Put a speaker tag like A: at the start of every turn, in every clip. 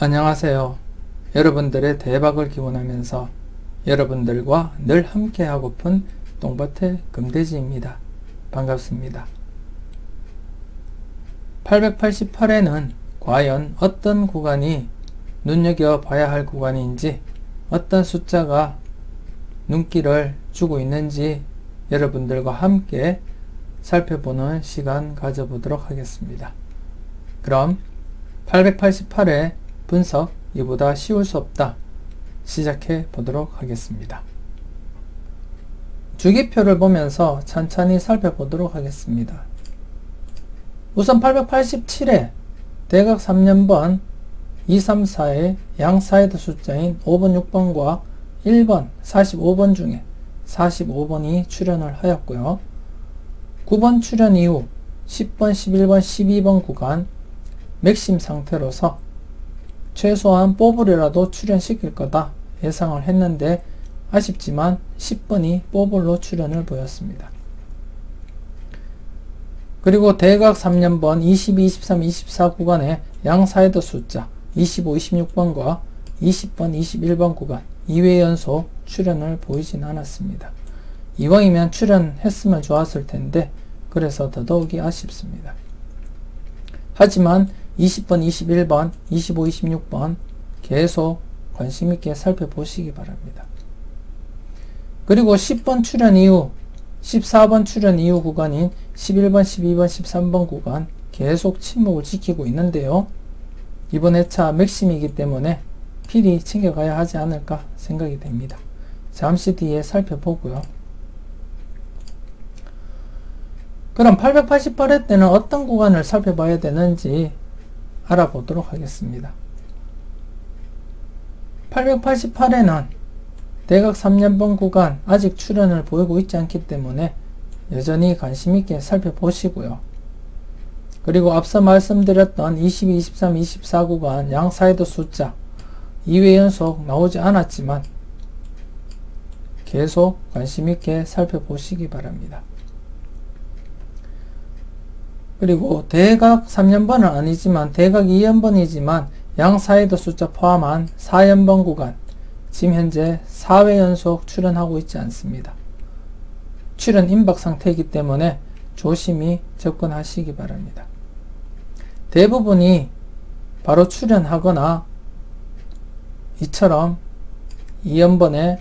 A: 안녕하세요. 여러분들의 대박을 기원하면서 여러분들과 늘 함께하고픈 똥밭의 금돼지입니다. 반갑습니다. 888회는 과연 어떤 구간이 눈여겨봐야 할 구간인지 어떤 숫자가 눈길을 주고 있는지 여러분들과 함께 살펴보는 시간 가져보도록 하겠습니다. 그럼 888회 분석 이보다 쉬울 수 없다. 시작해 보도록 하겠습니다. 주기표를 보면서 천천히 살펴보도록 하겠습니다. 우선 887회 대각 3년번 2, 3, 4의 양사이드 숫자인 5번, 6번과 1번, 45번 중에 45번이 출현을 하였고요. 9번 출현 이후 10번, 11번, 12번 구간 맥심 상태로서 최소한 뽀블이라도 출연시킬 거다 예상을 했는데 아쉽지만 10번이 뽀블로 출연을 보였습니다. 그리고 대각 3년번 22, 23, 24 구간의 양사이드 숫자 25, 26번과 20번, 21번 구간 2회 연속 출연을 보이진 않았습니다. 이왕이면 출연했으면 좋았을 텐데 그래서 더더욱이 아쉽습니다. 하지만 20번, 21번, 25, 26번 계속 관심 있게 살펴보시기 바랍니다. 그리고 10번 출연 이후 14번 출연 이후 구간인 11번, 12번, 13번 구간 계속 침묵을 지키고 있는데요. 이번 회차 맥심이기 때문에 필히 챙겨가야 하지 않을까 생각이 됩니다. 잠시 뒤에 살펴보고요. 그럼 888회 때는 어떤 구간을 살펴봐야 되는지 알아보도록 하겠습니다. 888에는 대각 3년번 구간 아직 출현을 보이고 있지 않기 때문에 여전히 관심있게 살펴보시고요. 그리고 앞서 말씀드렸던 22, 23, 24 구간 양 사이드 숫자 2회 연속 나오지 않았지만 계속 관심있게 살펴보시기 바랍니다. 그리고 대각 3년번은 아니지만 대각 2연번이지만 양 사이드 숫자 포함한 4연번 구간 지금 현재 4회 연속 출연하고 있지 않습니다. 출연 임박 상태이기 때문에 조심히 접근하시기 바랍니다. 대부분이 바로 출연하거나 이처럼 2연번에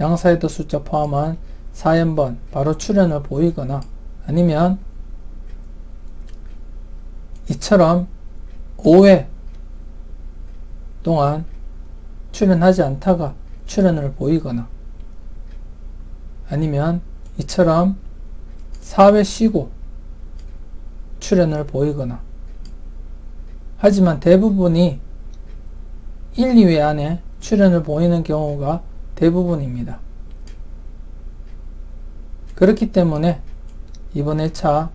A: 양사이드 숫자 포함한 4연번 바로 출연을 보이거나 아니면 이처럼 5회 동안 출연하지 않다가 출연을 보이거나 아니면 이처럼 4회 쉬고 출연을 보이거나 하지만 대부분이 1, 2회 안에 출연을 보이는 경우가 대부분입니다. 그렇기 때문에 이번 회차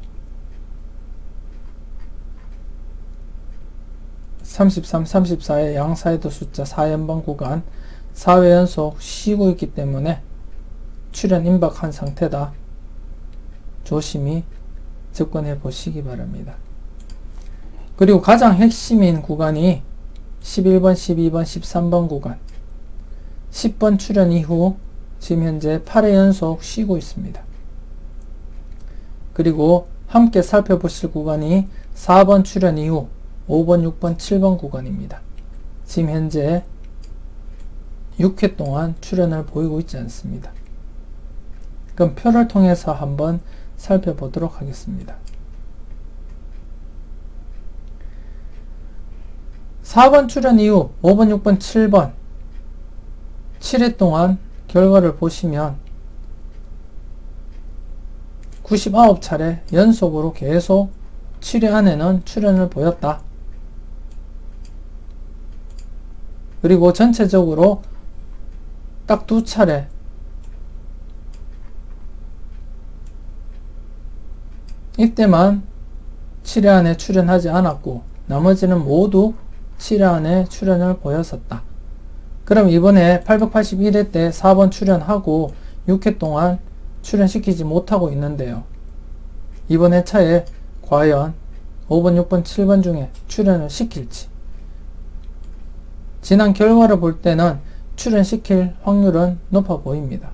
A: 33, 34의 양사이드 숫자 4연방 구간 4회 연속 쉬고 있기 때문에 출현 임박한 상태다. 조심히 접근해 보시기 바랍니다. 그리고 가장 핵심인 구간이 11번, 12번, 13번 구간 10번 출현 이후 지금 현재 8회 연속 쉬고 있습니다. 그리고 함께 살펴보실 구간이 4번 출현 이후 5번, 6번, 7번 구간입니다. 지금 현재 6회 동안 출연을 보이고 있지 않습니다. 그럼 표를 통해서 한번 살펴보도록 하겠습니다. 4번 출연 이후 5번, 6번, 7번 7회 동안 결과를 보시면 99차례 연속으로 계속 7회 안에는 출연을 보였다. 그리고 전체적으로 딱 두 차례 이때만 7회 안에 출연하지 않았고 나머지는 모두 7회 안에 출연을 보였었다. 그럼 이번에 881회 때 4번 출연하고 6회 동안 출연시키지 못하고 있는데요. 이번 회차에 과연 5번, 6번, 7번 중에 출연을 시킬지 지난 결과를 볼 때는 출연시킬 확률은 높아 보입니다.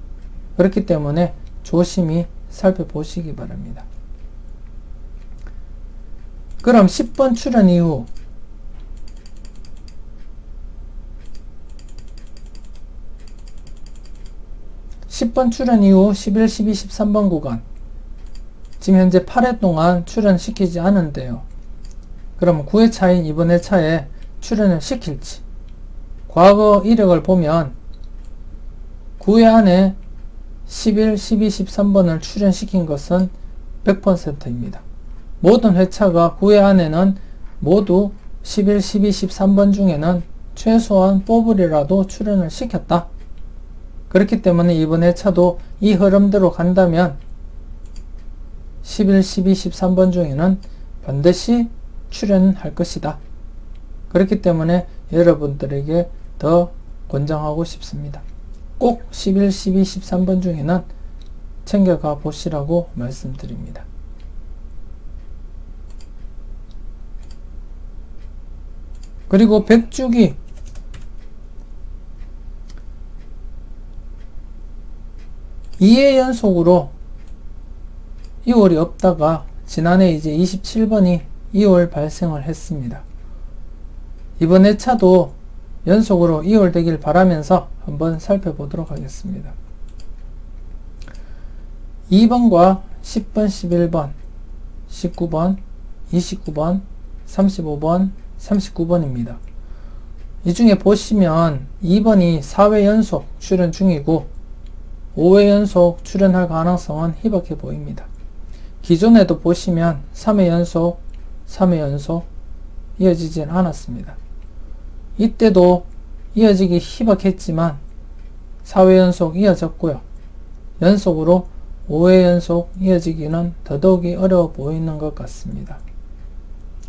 A: 그렇기 때문에 조심히 살펴보시기 바랍니다. 그럼 10번 출연 이후 10번 출연 이후 11, 12, 13번 구간 지금 현재 8회 동안 출연시키지 않은데요. 그럼 9회 차인 이번 회차에 출연을 시킬지 과거 이력을 보면 9회 안에 11, 12, 13번을 출연시킨 것은 100%입니다. 모든 회차가 9회 안에는 모두 11, 12, 13번 중에는 최소한 뽑으리라도 출연을 시켰다. 그렇기 때문에 이번 회차도 이 흐름대로 간다면 11, 12, 13번 중에는 반드시 출연할 것이다. 그렇기 때문에 여러분들에게 더 권장하고 싶습니다. 꼭 11, 12, 13번 중에는 챙겨가 보시라고 말씀드립니다. 그리고 백주기 2회 연속으로 2월이 없다가 지난해 이제 27번이 2월 발생을 했습니다. 이번 회차도 연속으로 2월 되길 바라면서 한번 살펴보도록 하겠습니다. 2번과 10번, 11번, 19번, 29번, 35번, 39번입니다. 이 중에 보시면 2번이 4회 연속 출연 중이고 5회 연속 출연할 가능성은 희박해 보입니다. 기존에도 보시면 3회 연속, 3회 연속 이어지진 않았습니다. 이때도 이어지기 희박했지만 4회 연속 이어졌고요. 연속으로 5회 연속 이어지기는 더더욱이 어려워 보이는 것 같습니다.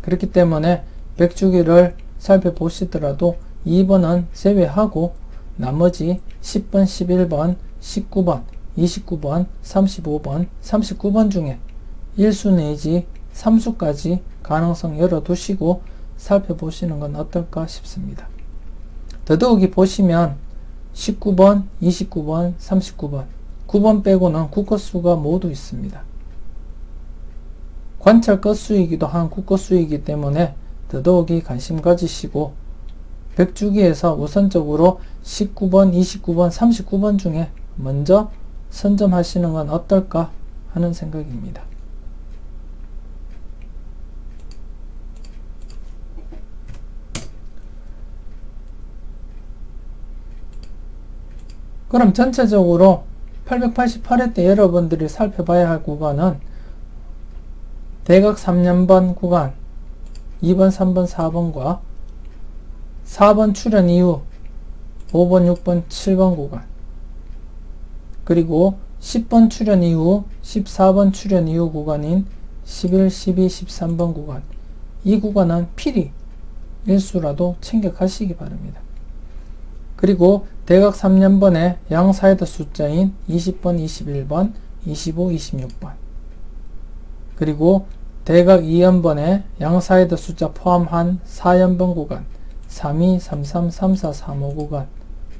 A: 그렇기 때문에 백주기를 살펴보시더라도 2번은 제외하고 나머지 10번, 11번, 19번, 29번, 35번, 39번 중에 1수 내지 3수까지 가능성 열어두시고 살펴보시는 건 어떨까 싶습니다. 더더욱이 보시면 19번, 29번, 39번, 9번 빼고는 국거수가 모두 있습니다. 관찰 건수이기도 한 국거수이기 때문에 더더욱이 관심 가지시고 백주기에서 우선적으로 19번, 29번, 39번 중에 먼저 선점하시는 건 어떨까 하는 생각입니다. 그럼 전체적으로 888회 때 여러분들이 살펴봐야 할 구간은 대각 3년번 구간 2번, 3번, 4번과 4번 출연 이후 5번, 6번, 7번 구간 그리고 10번 출연 이후 14번 출연 이후 구간인 11, 12, 13번 구간 이 구간은 필히 일수라도 챙겨 가시기 바랍니다. 그리고 대각 3년번의 양사이드 숫자인 20번, 21번, 25, 26번 그리고 대각 2연번의 양사이드 숫자 포함한 4연번 구간 32, 33, 34, 35 구간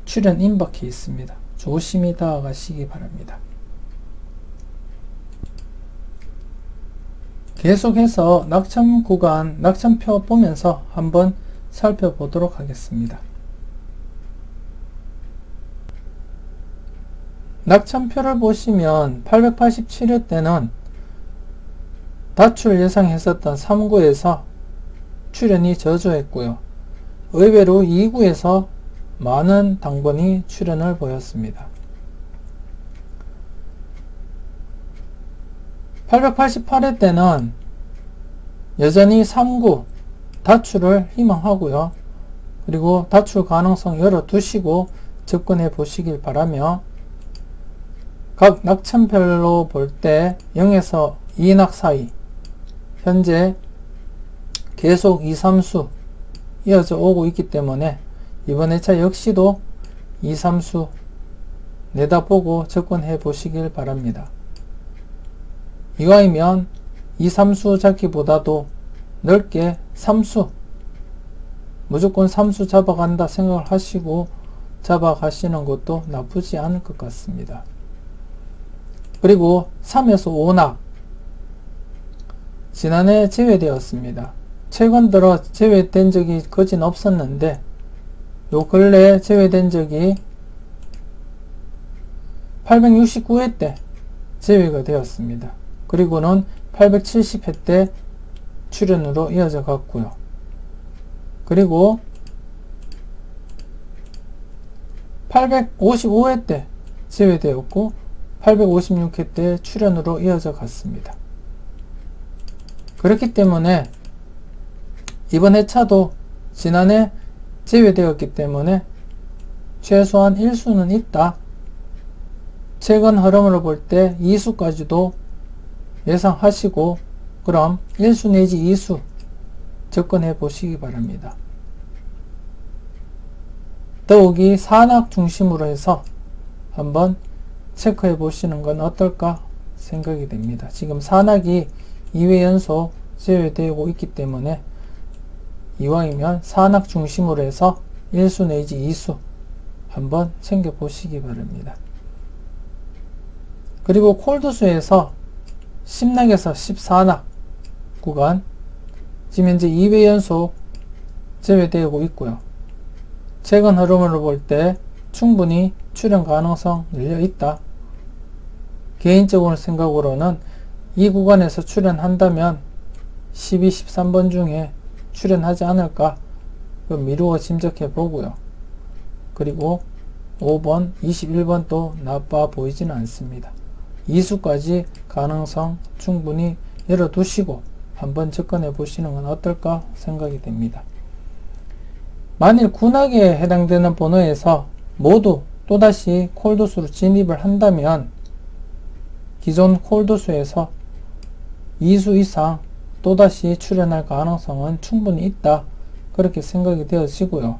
A: 출연 임박해 있습니다. 조심히 다가가시기 바랍니다. 계속해서 낙천 구간, 낙천표 보면서 한번 살펴보도록 하겠습니다. 낙천표를 보시면 887회 때는 다출 예상했었던 3구에서 출연이 저조했고요. 의외로 2구에서 많은 당번이 출연을 보였습니다. 888회 때는 여전히 3구 다출을 희망하고요. 그리고 다출 가능성 열어두시고 접근해 보시길 바라며 각 낙천별로 볼 때 0에서 2낙 사이 현재 계속 2, 3수 이어져 오고 있기 때문에 이번 회차 역시도 2, 3수 내다보고 접근해 보시길 바랍니다. 이와이면 2, 3수 잡기보다도 넓게 3수 무조건 삼수 잡아간다 생각을 하시고 잡아가시는 것도 나쁘지 않을 것 같습니다. 그리고 3에서 5낙 지난해 제외되었습니다. 최근 들어 제외된 적이 거진 없었는데 요 근래 제외된 적이 869회 때 제외가 되었습니다. 그리고는 870회 때 출연으로 이어져 갔고요. 그리고 855회 때 제외되었고 856회 때 출연으로 이어져 갔습니다. 그렇기 때문에 이번 회차도 지난해 제외되었기 때문에 최소한 1수는 있다. 최근 흐름으로 볼 때 2수까지도 예상하시고 그럼 1수 내지 2수 접근해 보시기 바랍니다. 더욱이 산악 중심으로 해서 한번 체크해 보시는 건 어떨까 생각이 됩니다. 지금 산악이 2회 연속 제외되고 있기 때문에 이왕이면 산악 중심으로 해서 1수 내지 2수 한번 챙겨 보시기 바랍니다. 그리고 콜드수에서 10낙에서 14낙 구간 지금 현재 2회 연속 제외되고 있고요. 최근 흐름을 볼때 충분히 출현 가능성 열려 있다. 개인적으로 생각으로는 이 구간에서 출현한다면 12, 13번 중에 출현하지 않을까 미루어 짐작해 보고요. 그리고 5번, 21번도 나빠 보이지는 않습니다. 이수까지 가능성 충분히 열어두시고 한번 접근해 보시는 건 어떨까 생각이 됩니다. 만일 군악에 해당되는 번호에서 모두 또다시 콜도수로 진입을 한다면 기존 콜도수에서 2수 이상 또다시 출현할 가능성은 충분히 있다. 그렇게 생각이 되어지고요.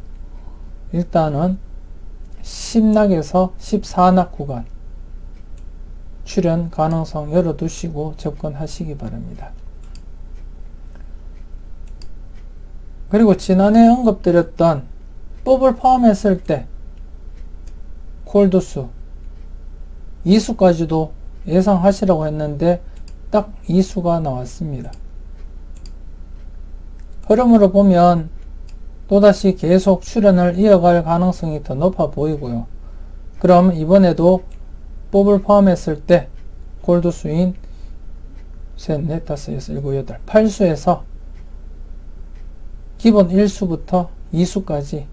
A: 일단은 10낙에서 14낙 구간 출현 가능성 열어두시고 접근하시기 바랍니다. 그리고 지난해 언급드렸던 뽑을 포함했을 때 콜드수 2수까지도 예상하시라고 했는데 딱 2수가 나왔습니다. 흐름으로 보면 또다시 계속 출현을 이어갈 가능성이 더 높아 보이고요. 그럼 이번에도 뽑을 포함했을 때 골드 수인 셋, 넷, 다섯, 여섯, 일곱, 여덟, 8수에서 기본 1수부터 2수까지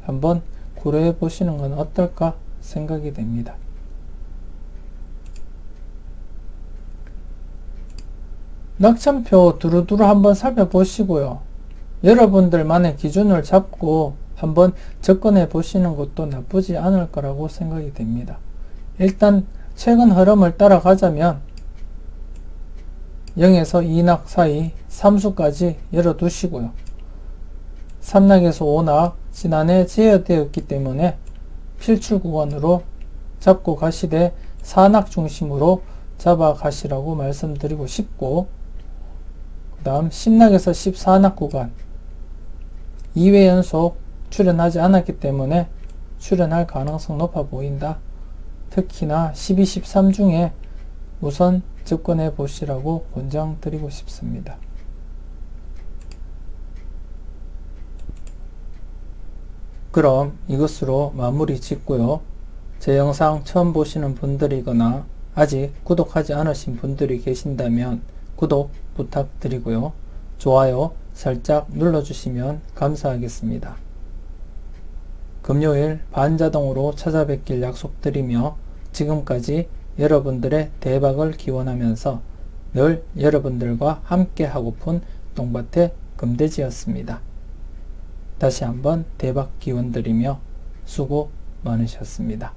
A: 한번 고려해 보시는 건 어떨까 생각이 됩니다. 낙천표 두루두루 한번 살펴보시고요. 여러분들만의 기준을 잡고 한번 접근해 보시는 것도 나쁘지 않을 거라고 생각이 됩니다. 일단 최근 흐름을 따라가자면 0에서 2낙 사이 3수까지 열어두시고요. 3낙에서 5낙 지난해 제어되었기 때문에 필출 구간으로 잡고 가시되 4낙 중심으로 잡아 가시라고 말씀드리고 싶고 그 다음 10낙에서 14낙 구간 2회 연속 출연하지 않았기 때문에 출연할 가능성 높아 보인다. 특히나 12, 13 중에 우선 접근해 보시라고 권장드리고 싶습니다. 그럼 이것으로 마무리 짓고요. 제 영상 처음 보시는 분들이거나 아직 구독하지 않으신 분들이 계신다면 구독 부탁드리고요. 좋아요 살짝 눌러주시면 감사하겠습니다. 금요일 반자동으로 찾아뵙길 약속드리며 지금까지 여러분들의 대박을 기원하면서 늘 여러분들과 함께 하고픈 똥밭의 금돼지였습니다. 다시 한번 대박 기원 드리며 수고 많으셨습니다.